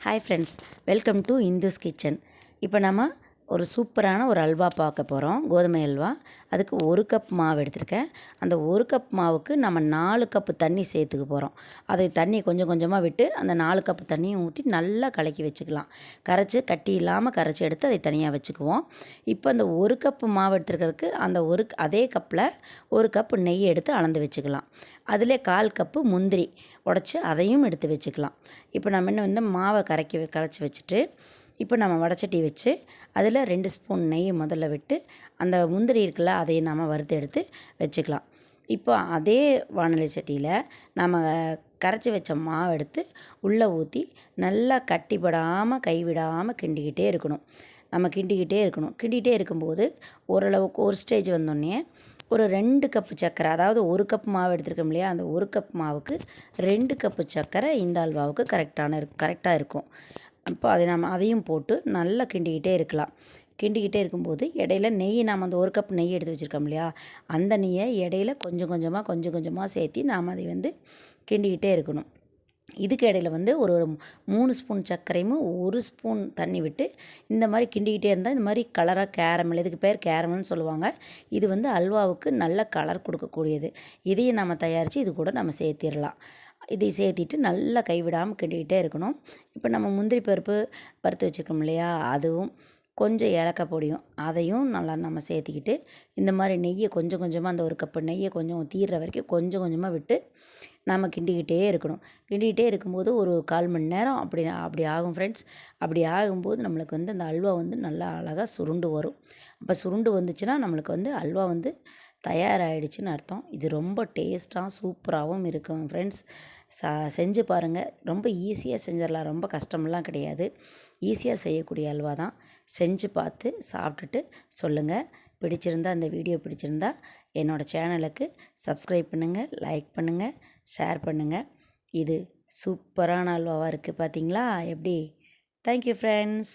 Hi friends welcome to Indhu's kitchen இப்போ நம்ம ஒரு சூப்பரான ஒரு அல்வா பார்க்க போகிறோம் கோதுமை அல்வா. அதுக்கு ஒரு கப் மாவு எடுத்திருக்கேன். அந்த ஒரு கப் மாவுக்கு நம்ம நாலு கப்பு தண்ணி சேர்த்துக்க போகிறோம் அதை தண்ணி கொஞ்சம் கொஞ்சமாக விட்டு அந்த நாலு கப்பு தண்ணியும் ஊற்றி நல்லா கலக்கி வச்சுக்கலாம். கரைச்சி கட்டி இல்லாமல் கரைச்சி எடுத்து அதை தனியாக வச்சுக்குவோம். இப்போ அந்த ஒரு கப்பு மாவு எடுத்துருக்கிறதுக்கு அந்த ஒரு அதே கப்பில் ஒரு கப்பு நெய் எடுத்து அளந்து வச்சுக்கலாம். அதில் கால் கப்பு முந்திரி உடச்சி அதையும் எடுத்து வச்சுக்கலாம். இப்போ நம்ம என்ன வந்து மாவை கரைக்கி கரைச்சி வச்சுட்டு இப்போ நம்ம வடச்சட்டி வச்சு அதில் ரெண்டு ஸ்பூன் நெய் முதல்ல விட்டு அந்த முந்திரி இருக்குல்ல அதை நாம் வறுத்து எடுத்து வச்சுக்கலாம். இப்போ அதே வானொலி சட்டியில் நம்ம கரைச்சி வச்ச மாவு எடுத்து உள்ளே ஊற்றி நல்லா கட்டிப்படாமல் கைவிடாமல் கிண்டிக்கிட்டே இருக்கணும். நம்ம கிண்டிக்கிட்டே இருக்கணும். கிண்டிகிட்டே இருக்கும்போது ஓரளவுக்கு ஒரு ஸ்டேஜ் வந்தோடனே ஒரு ரெண்டு கப்பு சர்க்கரை அதாவது ஒரு கப் மாவு எடுத்துருக்கோம் இல்லையா அந்த ஒரு கப் மாவுக்கு ரெண்டு கப்பு சர்க்கரை இந்த அல்வாவுக்கு கரெக்டான கரெக்டாக இருக்கும். இப்போ அதை நம்ம அதையும் போட்டு நல்லா கிண்டிக்கிட்டே இருக்கலாம். கிண்டிக்கிட்டே இருக்கும்போது இடையில நெய் நாம் அந்த ஒரு கப் நெய் எடுத்து வச்சுருக்கோம் இல்லையா? அந்த நெய்யை இடையில கொஞ்சம் கொஞ்சமாக கொஞ்சம் கொஞ்சமாக சேர்த்தி நாம் அதை வந்து கிண்டிக்கிட்டே இருக்கணும். இதுக்கு இடையில வந்து ஒரு ஒரு மூணு ஸ்பூன் சர்க்கரையும் ஒரு ஸ்பூன் தண்ணி விட்டு இந்த மாதிரி கிண்டிக்கிட்டே இருந்தால் இந்த மாதிரி கலராக கேரமல் இதுக்கு பேர் கேரமல்னு சொல்லுவாங்க. இது வந்து அல்வாவுக்கு நல்ல கலர் கொடுக்கக்கூடியது. இதையும் நம்ம தயாரித்து இது கூட நம்ம சேர்த்திடலாம். இதை சேர்த்திட்டு நல்லா கைவிடாமல் கிண்டிக்கிட்டே இருக்கணும். இப்போ நம்ம முந்திரி பருப்பு வறுத்து வச்சுருக்கோம் இல்லையா? அதுவும் கொஞ்சம் ஏலக்காய் பொடியும் அதையும் நல்லா நம்ம சேர்த்திக்கிட்டு இந்த மாதிரி நெய்யை கொஞ்சம் கொஞ்சமாக அந்த ஒரு கப்பு நெய்யை கொஞ்சம் தீர்ற வரைக்கும் கொஞ்சம் கொஞ்சமாக விட்டு நம்ம கிண்டிக்கிட்டே இருக்கணும். கிண்டிக்கிட்டே இருக்கும்போது ஒரு கால் மணி நேரம் அப்படி அப்படி ஆகும் ஃப்ரெண்ட்ஸ் அப்படி ஆகும்போது நம்மளுக்கு வந்து அந்த அல்வா வந்து நல்லா அழகாக சுருண்டு வரும். அப்போ சுருண்டு வந்துச்சுன்னா நம்மளுக்கு வந்து அல்வா வந்து தயாராகிடுச்சின்னு அர்த்தம். இது ரொம்ப டேஸ்ட்டாக சூப்பராகவும் இருக்கும் ஃப்ரெண்ட்ஸ் சா செஞ்சு பாருங்கள் ரொம்ப ஈஸியாக செஞ்சிடலாம். ரொம்ப கஷ்டமெல்லாம் கிடையாது. ஈஸியாக செய்யக்கூடிய அல்வா தான். செஞ்சு பார்த்து சாப்பிட்டுட்டு சொல்லுங்கள் பிடிச்சிருந்தா இந்த வீடியோ பிடிச்சிருந்தா என்னோடய சேனலுக்கு சப்ஸ்கிரைப் பண்ணுங்கள் லைக் பண்ணுங்கள் ஷேர் பண்ணுங்கள் இது சூப்பரான அல்வாவாக இருக்குது பார்த்தீங்களா எப்படி? Thank you friends